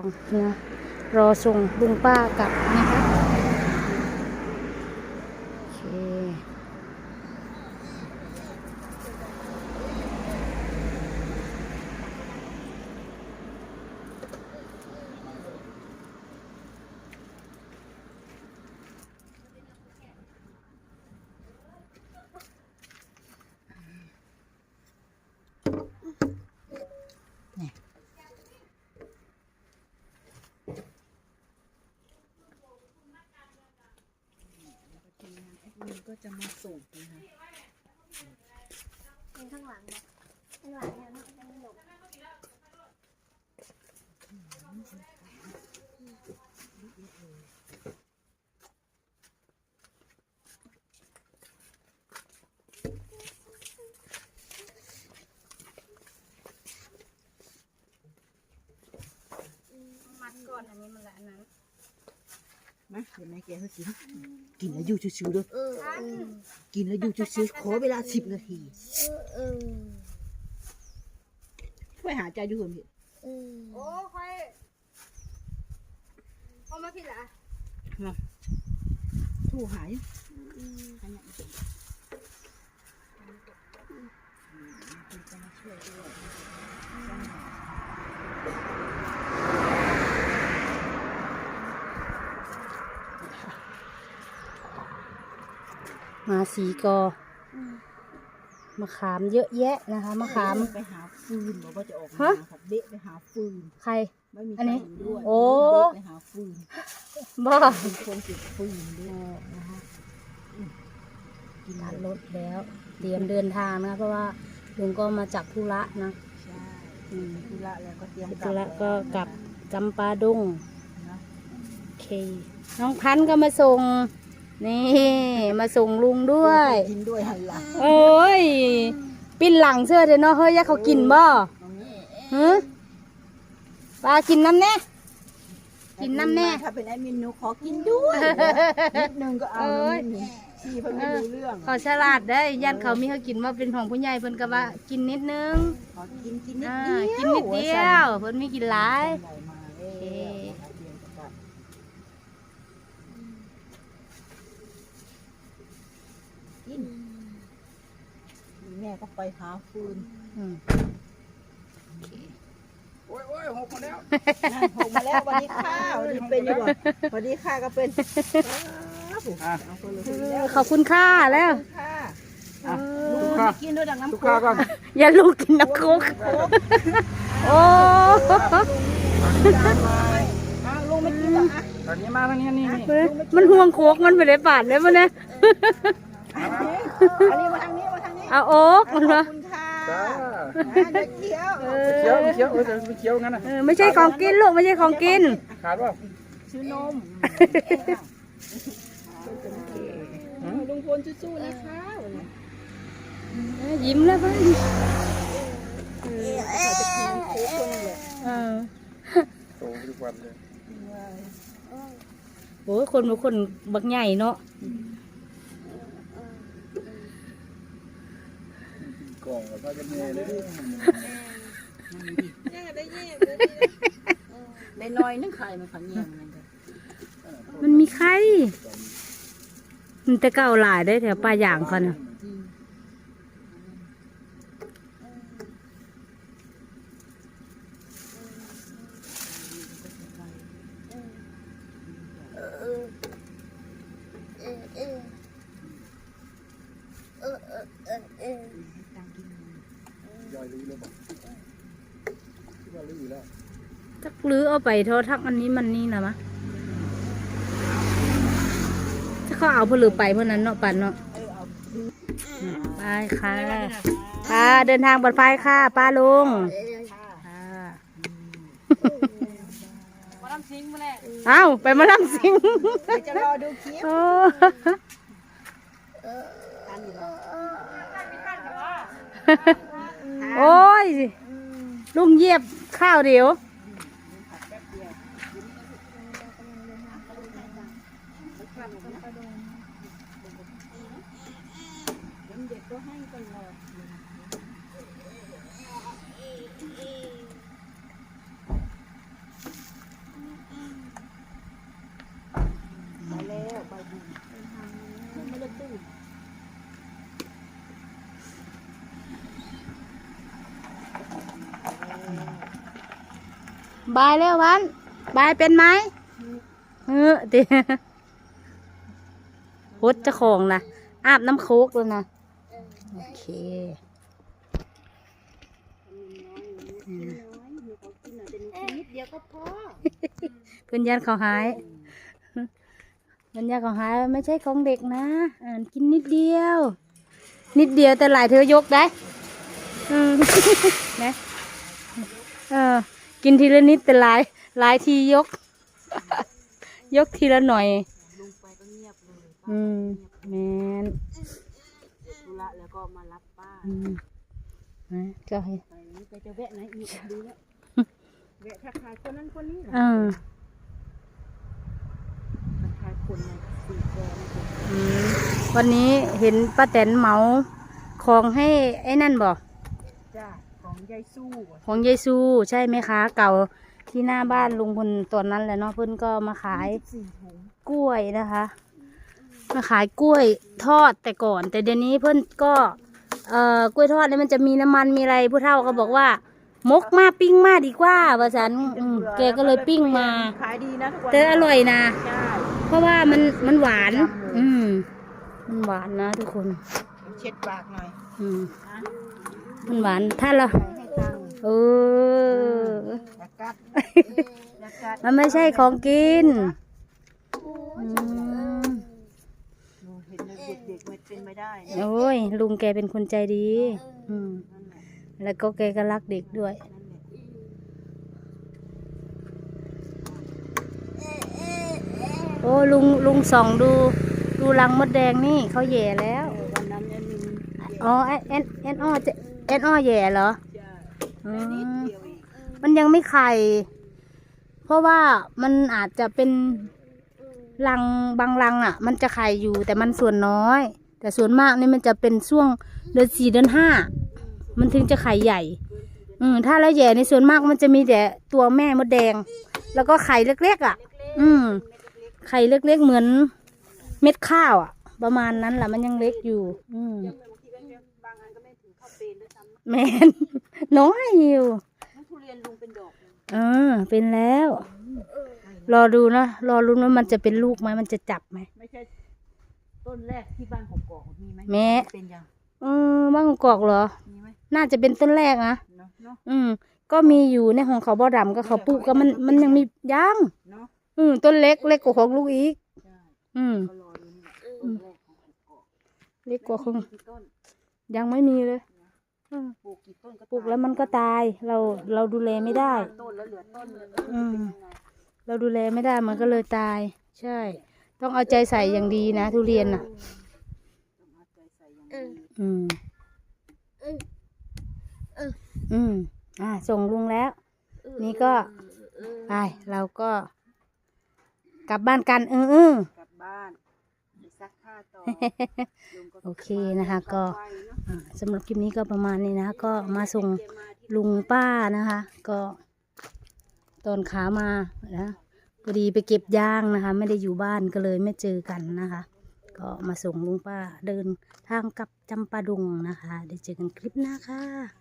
องนะรอส่งลุงป้ากลับนะ มันก็จะมาส่งนะคะเป็นข้างหลังนะข้างหลังเนี่ยมันจะไม่หลบมัดก่อนอันนี้มันละอันนั้น มาเห็นไหมแกเขากินกินแล้วอยู่ชิวๆด้วยเออเออกินแล้วอยู่ชิวๆขอเวลาสิบนาทีเออช่วยหาใจดูคนเห็นเออโอ้ค่อยเอามาพี่ละมาทู่หายอันเนี้ยมันเป็นมันจะมาช่วยด้วย มาสีกอมะขามเยอะแยะนะคะมะขาม ไปหาฟืนบอกว่าจะออกฮะมาครับเดะไปหาฟืนใคร ไม่มีอันนี้ใครเห็ด้วยโอ้ เดะไปหาฟืนบ้าเป็นคนเก็บฟืนด้วยนะคะอืมกินตัดรรถถแล้ว เตรียมเดินทางนะเพราะว่าลุงก็มาจากธุระนะใช่อืม ธุระแล้วก็เตรียมธุระก็กลับนะจำปาดง นะโอเค น้องพันธุ์ก็มาส่ง นี่ มาส่งลุงด้วย กินด้วยหันหลังโอ้ย ปิ้นหลังเสื้อเด้เนาะเฮ้ยอยากเขากินบ่ฮะปลากินน้ำแน่ กินน้ำแน่ ถ้าเป็นแอดมินหนูขอกินด้วยนิดนึงก็เอาเอ้ย นิดนึงที่เพิ่นไม่รู้เรื่องเขาฉลาดได้ยันเขามีเขากินว่าเป็นของผู้ใหญ่เพิ่นก็ว่ากินนิดนึงขอกินกินนิดอ่าเดียวกินนิดเดียวเพิ่นไม่กินหลายใหญ่มาเลยโอเค เตรียมกลับกินแม่ก็ ไปหาฟืนอืมโอ้ยโอ้ยหกมาแล้วนะผมมาแล้ววันนี้ข้าววันนี้เป็นอยู่บ่วันนี้ข้าก็เป็นครับผมอะ เอาคนละคนแล้วขอบคุณค่าแล้วค่ะอะลูทุกกข้าวกินด้วยดังน้ำทุกข้าวก่อนอย่าลูกกินน้ำโคกโอ้อ้าวลุงไม่กินเหรออะตอนนี้มาทางนี้นี่นี่มันห่วงโคกมันไปเลยบาดเลยมันนะอันนี้มาทางนี้มาทางนี้ เอาโอ๊กมันขอวะบคุณค่ะจ้าอะเด็กเขียวเอเคี้ยวอเคี้ยวเออจะไปเคี้ยวงั้นนะเออไม่ใช่ของกินลูกไม่ใช่ของกิน ขาดว่าชื่อนมลุงพลสู้ๆนะคะวันนี้เออยิ้มแล้วบ้างเขาจะกินโค้กคนนึงเลยเออโตทุกวันเลยโอ้ยคนบางคนบักใหญ่เนาะ กล่องแล้วก็จะเมย์เลยได้น้อยนึงไข่มันขันเยี่ยมเหมือนกันมันมีไข่มันแต่เก่าหลายได้แถวปลาอย่างเขาน่ะ เออเออเออเออเออเออ ย่อยรู้เลยบอกคิดว่ารู้อยู่ แล้วจักลื้อเอาไปโทษทักอันนี้มันนี่นะมะถ้าเขาเอาเพลือไปเพราะนั้นเนาะปันเนาะอืมไปค่ะค่ะเดินทางปลอดภัยค่ะ ป้าลุงค่ะเอ้าไปมาลำสิงเดี๋ยวจะรอดูคลิปโอ้กันอยู่แลุงเยียบข้าวเดียว เด็กก็ให้ตลอด บายเร็ววัน บายเป็นไหมเออติพดเจะของนะอาบน้ำโคกแล้วนะโอเคนิดเดียวก็พอเพื่อนญาติเขาหายเพื่อนญาติเขาหายไม่ใช่ของเด็กนะอ่านกินนิดเดียว นิดเดียวแต่หลายเธอยกได้ อืมนะเออ กินทีละนิดแต่หลายหลายทียก ยกทีละหน่อยลุงไปก็เงียบเลยอืมแมนธุระแล้วก็มารับป้าอืมนะก็ให้ไปนี่ไปจะแวะไหนอีกดูแล้วแวะทักทายคนนั้นคนนี้เหรอเออทักทายคนในสี่กองอืมวันนี้เห็นป้าแตนเหมาของให้ไอ้นั่นบอกจ้า ของยายสู้ของเยซูใช่ไหมคะ เก่าที่หน้าบ้านลุงพลตอนนั้นแหละเนาะเพิ่นก็มาขายสี่ถุงกล้วยนะคะ มาขายกล้วยทอดแต่ก่อน แต่เดี๋ยวนี้เพิ่นก็เอ่อกล้วยทอดเนี่ยมันจะมีน้ำมันมีอะไรผู้เฒ่าก็บอกว่ามกมาปิ้งมาดีกว่าว่าฉันอืมแกก็เลยปิ้งมา ขายดีนะทุกวันแต่อร่อยนะ ใช่เพราะว่ามันมันหวาน อืม มันหวานนะทุกคน เช็ดปากหน่อย อืม มันหวานถ้าเราให้ตังค์เอออย่ากัดอย่ากัดมันไม่ใช่ของกินอืมหนูเห็นเด็กๆมันเป็นไม่ได้นะโอ้ยลุงแกเป็นคนใจดี อืมนั่นแหละแล้วก็แกก็รักเด็กด้วยนั่นแหละโอ้ลุงลุงส่องดูดูรังมดแดงนี่เขาแย่แล้วเออวันนั้นแอดมินอ๋อแอนแอนแอนอ้อจะ แอนอ้อแย่เหรอจ้าอืนิดมเดียวอีกมันยังไม่ไข่ เพราะว่ามันอาจจะเป็นรังบางรังอะ มันจะไข่อยู่แต่มันส่วนน้อย แต่ส่วนมากนี่มันจะเป็นช่วงเดือนสี่เดือนห้ามันถึงจะไข่ใหญ่ อืมถ้าแล้วแย่ในส่วนมากมันจะมีแต่ตัวแม่มดแดง แล้วก็ไข่เล็กๆอะ อืมไข่เล็กๆเหมือนเม็ดข้าวอะ ประมาณนั้นแหละมันยังเล็กอยู่ อืม แมน น้อยอยู่ทั้งทุเรียนลุงเป็นดอกเลยเออเป็นแล้ว รอดูนะรอรุ้นว่ามันจะเป็นลูกไหมมันจะจับไหมไม่ใช่ต้นแรกที่บ้านของกอกมีไหมแม่เป็นยังเออบ้างกอกเหรอมีไหมน่าจะเป็นต้นแรกนะเนาะเนาะอืม ก็มีอยู่ในของเขาบ่อดำก็เขาปลูกก็มันมันยังมีย่างเนาะอืมต้นเล็กเล็กกว่าของลูกอีกใช่อืมก็รอดูนี่แหละต้นแรกของกอกเล็กกว่าของกี่ต้นยังไม่มีเลย อืม ปลูกกี่ต้นก็ปลูกแล้วมันก็ตาย เราเราดูแลไม่ได้ ต้นแล้วเหลือต้นนึงอืม เราดูแลไม่ได้มันก็เลยตาย ใช่ ต้องเอาใจใส่อย่างดีนะ ทุเรียนน่ะต้องเอาใจใส่อย่างดีอืมเออเอออืม อ่า ส่งลุงแล้ว นี่ก็ไปเราก็ กลับบ้านกันเออเออ กลับบ้านไป ซักผ้าต่อลุงก็โอเคนะคะ ก็ไปเนาะอ่าสำหรับคลิปนี้ก็ประมาณนี้นะก็มาส่งลุงป้านะคะ ก็ตอนขามานะพอดีไปเก็บยางนะคะ ไม่ได้อยู่บ้านก็เลยไม่เจอกันนะคะ ก็มาส่งลุงป้าเดินทางกลับจำปาดุงนะคะ ได้เจอกันคลิปหน้าค่ะ